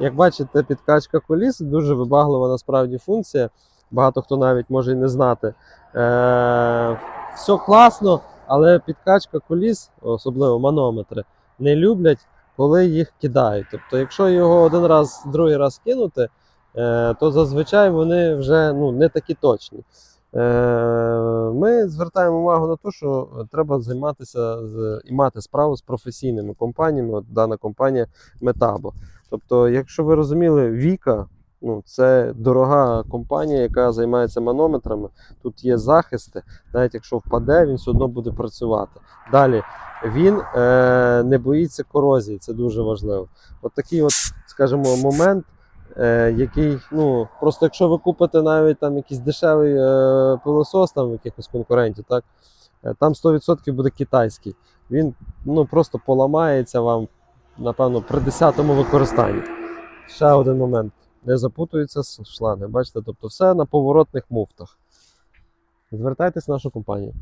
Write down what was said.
Як бачите, підкачка коліс дуже вибаглива насправді функція. Багато хто навіть може і не знати. Е, все класно, але підкачка коліс, особливо манометри, не люблять, коли їх кидають. Тобто, якщо його один раз, другий раз кинути, е, то зазвичай вони вже ну, не такі точні. Е, Звертаємо увагу на те, що треба займатися з, і мати справу з професійними компаніями. От дана компанія Metabo. Тобто, якщо ви розуміли, Віка ну, це дорога компанія, яка займається манометрами. Тут є захисти, навіть якщо впаде, він все одно буде працювати. Далі він е, не боїться корозії, це дуже важливо. От такий, от, скажімо, момент, е, який, ну, просто якщо ви купите навіть там якийсь дешевий е, пилосос там якихось конкурентів, так, е, там 100% буде китайський. Він ну, просто поламається вам, напевно, при 10-му використанні. Ще один момент. Не запутуються шланги. Бачите, тобто все на поворотних муфтах. Звертайтесь в нашу компанію.